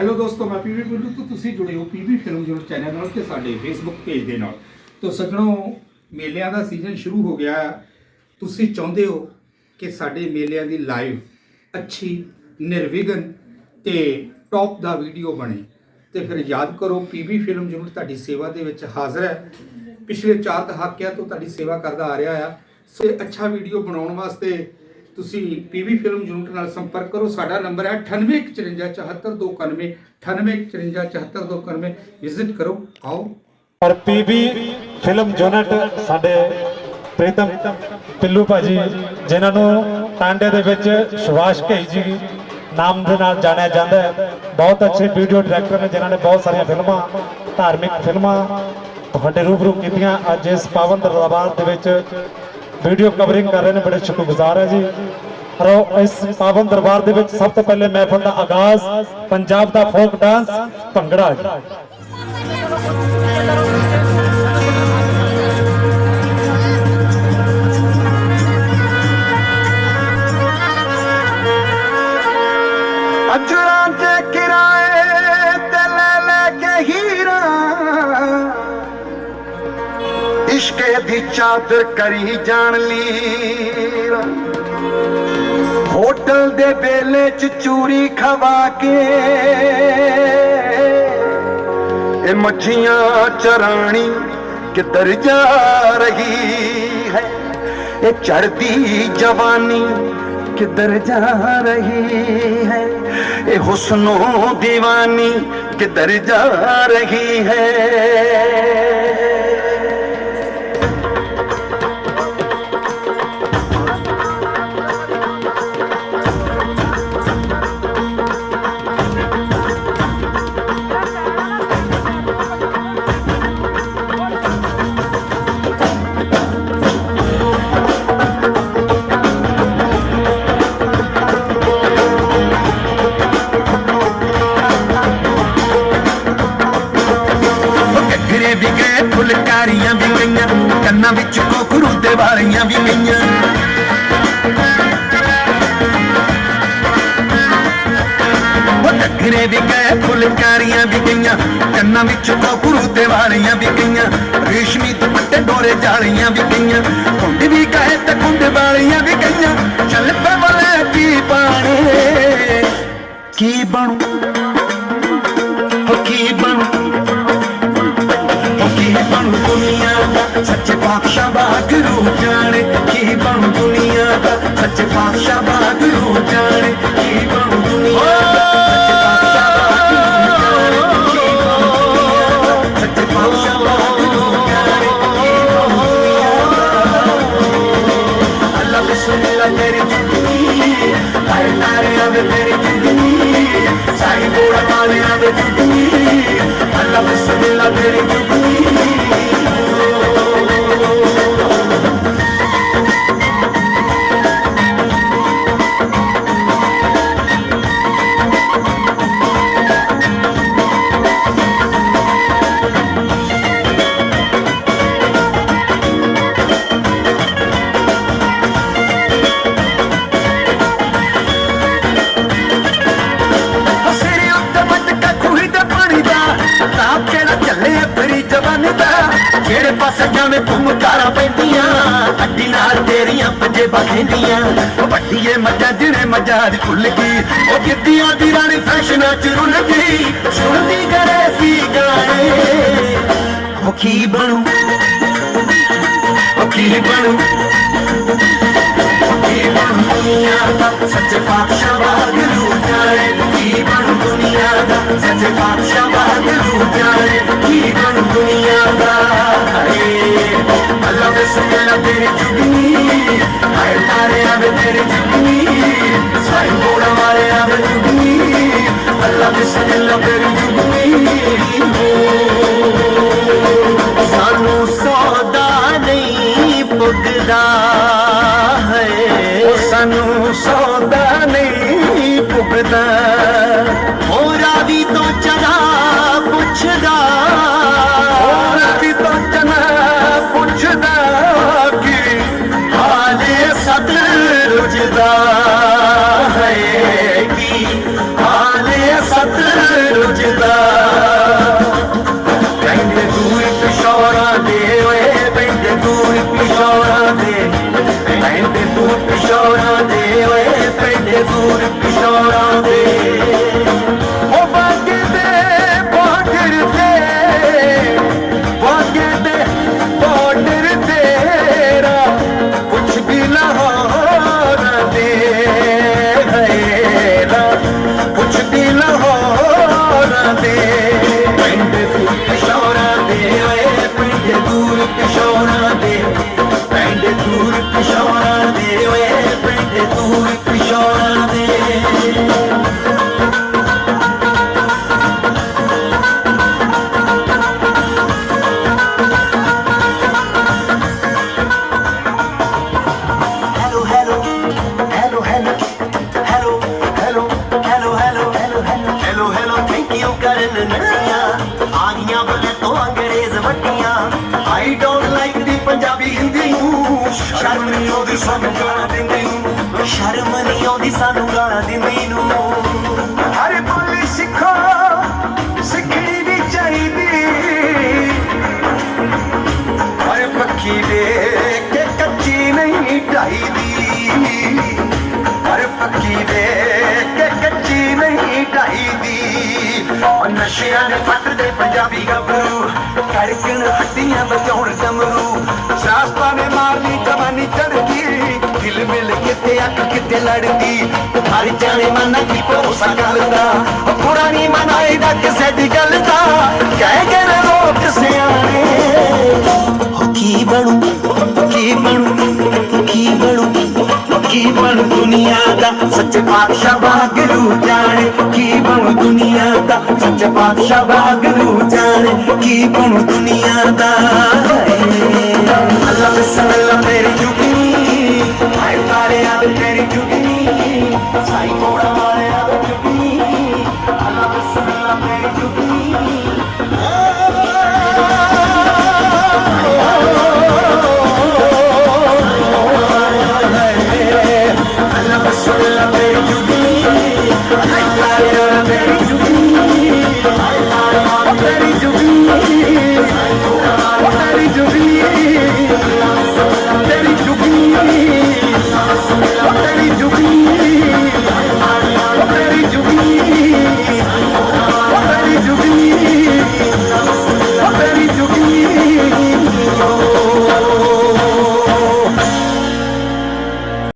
Hello ਦੋਸਤੋ, ਮੈਂ PV Guddu ਤੋਂ ਤੁਸੀਂ ਜੁੜੇ ਹੋ ਪੀਵੀ ਫਿਲਮ ਜੁੜ ਚੈਨਲ ਨਾਲ ਤੇ ਸਾਡੇ ਫੇਸਬੁੱਕ ਪੇਜ ਦੇ ਨਾਲ। ਤੋਂ ਸੱਜਣੋ, ਮੇਲਿਆਂ ਦਾ ਸੀਜ਼ਨ ਸ਼ੁਰੂ ਹੋ ਗਿਆ। ਹੈ। ਤੁਸੀਂ ਚਾਹੁੰਦੇ ਹੋ ਕਿ ਸਾਡੇ ਮੇਲਿਆਂ ਦੀ ਲਾਈਵ ਅੱਛੀ, ਨਿਰਵਿਘਨ ਤੇ ਟੌਪ ਦਾ ਵੀਡੀਓ ਬਣੇ। ਤੇ ਫਿਰ ਯਾਦ ਕਰੋ, ਪੀਵੀ ਫਿਲਮ ਜੁੜ ਤੁਹਾਡੀ ਸੇਵਾ ਦੇ ਵਿੱਚ ਹਾਜ਼ਰ ਹੈ। ਪਿਛਲੇ 4 ਦਹਾਕਿਆਂ ਤੋਂ ਤੁਹਾਡੀ ਸੇਵਾ ਕਰਦਾ ਆ ਰਿਹਾ ਆ। ਸੋ ਅੱਛਾ ਵੀਡੀਓ ਬਣਾਉਣ ਵਾਸਤੇ ਤੁਸੀਂ ਪੀਵੀ ਫਿਲਮ ਯੂਨਿਟ ਨਾਲ ਸੰਪਰਕ ਕਰੋ, ਸਾਡਾ ਨੰਬਰ ਹੈ 9854742291 9854742291 ਵਿਜ਼ਿਟ ਕਰੋ, ਆਓ। ਔਰ ਪੀਬੀ ਫਿਲਮ ਯੂਨਿਟ ਸਾਡੇ ਪ੍ਰੀਤਮ ਪਿੱਲੂ ਭਾਜੀ, ਜਿਨ੍ਹਾਂ ਨੂੰ ਟਾਂਡੇ ਦੇ ਵਿੱਚ ਸੁਭਾਸ਼ ਘਈ ਜੀ ਨਾਮ ਦੇ ਨਾਲ ਜਾਣਿਆ ਜਾਂਦਾ ਹੈ। ਬਹੁਤ ਅੱਛੇ ਵੀਡੀਓ ਡਾਇਰੈਕਟਰ ਨੇ, ਜਿਨ੍ਹਾਂ ਨੇ ਬਹੁਤ ਸਾਰੀਆਂ ਫਿਲਮਾਂ, ਧਾਰਮਿਕ ਫਿਲਮਾਂ ਤੁਹਾਡੇ ਰੂਬਰੂ ਕੀਤੀਆਂ। ਅੱਜ ਇਸ ਪਾਵਨ ਦਰਬਾਰ ਦੇ ਵਿੱਚ ਵੀਡੀਓ ਕਵਰਿੰਗ ਕਰ ਰਹੇ ਨੇ, ਬੜੇ ਸ਼ੁਕਰਗੁਜ਼ਾਰ ਹੈ ਜੀ। ਔਰ ਇਸ ਪਾਵਨ ਦਰਬਾਰ ਦੇ ਵਿੱਚ ਸਭ ਤੋਂ ਪਹਿਲੇ ਮਹਿਫਲ ਦਾ ਆਗਾਜ਼, ਪੰਜਾਬ ਦਾ ਫੋਕ ਡਾਂਸ ਭੰਗੜਾ ਜੀ। ਅਜਰਾਂ ਤੇ ਕਿਰਾਏ ਇਸ਼ਕੇ ਦੀ ਚਾਦਰ ਕਰੀ ਜਾਣ ਲੀਰਾ। ਹੋਟਲ ਦੇ ਬੇਲੇ ਚ ਚੂਰੀ ਖਵਾ ਕੇ ਇਹ ਮੱਛੀਆਂ ਚਰਾਣੀ ਕਿੱਧਰ ਜਾ ਰਹੀ ਹੈ? ਇਹ ਚੜਦੀ ਜਵਾਨੀ ਕਿੱਧਰ ਜਾ ਰਹੀ ਹੈ? ਇਹ ਹੁਸਨੋ دیਵਾਨੀ ਕਿੱਧਰ ਜਾ ਰਹੀ ਹੈ? ਦੇ ਵੀ ਗਈਆਂ ਉਹ ਘੱਗਰੇ ਵੀ ਗਏ, ਫੁਲਕਾਰੀਆਂ ਵੀ ਗਈਆਂ, ਕੰਨਾਂ ਵਿੱਚ ਕੋਕਰੂ ਦੇ ਵਾਲੀਆਂ ਵੀ ਗਈਆਂ, ਰੇਸ਼ਮੀ ਦੁਪੱਟੇ, ਡੋਰੇ ਜਾਲੀਆਂ ਵੀ ਗਈਆਂ, ਕੁੰਡ ਵੀ ਗਏ ਤੇ ਕੁੰਡ ਵਾਲੀਆਂ ਵੀ ਗਈਆਂ, ਚੱਲ ਪੈ ਵਾਲੇ ਕੀ ਬਾਣੇ? ਕੀ ਬਣੂ? ਹੋ ਕੀ ਬਣੂ ਕੀ ਸੱਚੇ ਪਾਤਸ਼ਾਹ ਬਾਗਰੂ ਦਾ ਸੱਚੇ ਪਾਤਸ਼ਾਹ ਬਾਗਰੂ ਜਾਣੇ ਪੈਂਦੀਆਂ। ਅੱਡੀ ਨਾਲ ਤੇਰੀਆਂ ਪੰਜੇ ਬਖੇਂਦੀਆਂ ਉਹ ਵੱਡੀਏ ਮੱਝਾਂ, ਜਿਹੜੇ ਮੱਝਾਂ ਦੀ ਖੁੱਲ ਗਈ। ਉਹ ਕਿੱਦੀਆਂ ਦੀ ਰਾਣੀ ਫੈਸ਼ਨਾਂ ਚ ਰੁੱਲ ਗਈ। ਸੁਣਦੀ ਕਰੇ ਸੀ ਗਾਣੇ। ਉਹ ਕੀ ਬਣੂ? ਉਹ ਕੀ ਬਣੂ? ਕੀ ਬਣ ਦੁਨੀਆ ਦਾ? ਸੱਚੇ ਪਾਤਸ਼ਾਹ ਵਾਹਿਗੁਰੂ ਜਾਣੇ। ਕੀ ਬਣ ਦੁਨੀਆ ਦਾ? ਸੱਚੇ ਪਾਤਸ਼ਾਹ ਵਾਹਿਗੁਰੂ ਜਾਣੇ। ਕੀ ਬਣ? ਹਾਏ ਤਾਰੇ ਆਵੇ ਤੇਰੀ ਜੁਗਨੀ ਸਾਈ ਮੋੜਾ ਮਾਰੇ ਆਵੇ ਜੁਗਨੀ ਅੱਲਾ ਬਿਸਮਿਲ੍ਲਾ ਤੇਰੀ ਜੁਗਨੀ ਸਾਨੂੰ ਸੌਦਾ ਨਹੀਂ ਪੁੱਗਦਾ ਹੈ। ਸਾਨੂੰ ਸੌਦਾ ਨਹੀਂ ਪੁੱਗਦਾ। Shout out ਆਉਂਦੀ ਸਾਨੂੰ ਗਾਣਾ ਦਿੰਦੀ ਨੂੰ ਹਰ ਬੋਲੀ ਸਿੱਖੋ, ਸਿੱਖਣੀ ਵੀ ਚਾਹੀਦੀ। ਹਰ ਪੱਖੀ ਦੇ ਕੇ ਕੱਚੀ ਨਹੀਂ ਢਾਈਦੀ ਹਰ ਪੱਖੀ ਦੇ ਕੇ ਕੱਚੀ ਨਹੀਂ ਢਾਈਦੀ ਨਸ਼ਿਆਂ ਨੇ ਫੱਟਦੇ ਪੰਜਾਬੀ ਗੱਭਰੂ। ਲੜਦੀ, ਹਰ ਜਾਣੇ ਮਨ ਕੀ ਭਰੋਸਾ ਕਰਦਾ। ਉਹ ਪੁਰਾਣੀ ਮਨਾਈ ਕਿਸੇ ਦੀ ਗੱਲ ਦਾ, ਕਹਿ ਕੇ ਨਾ ਲੋਕ ਸਿਆਣੇ। ਹੋ ਕੀ ਬਣੂ ਕੀ ਬਣੂ ਕੀ ਬਣੂ ਕੀ ਬਣੂ ਦੁਨੀਆ ਦਾ? ਸੱਚੇ ਪਾਤਸ਼ਾਹ ਵਾਹਿਗੁਰੂ ਜਾਣੇ, ਕੀ ਬਣੂ ਦੁਨੀਆ ਦਾ? ਸੱਚੇ ਪਾਤਸ਼ਾਹ ਵਾਹਿਗੁਰੂ ਜਾਣੇ, ਕੀ ਬਣੂ ਦੁਨੀਆ ਦਾ? Ay,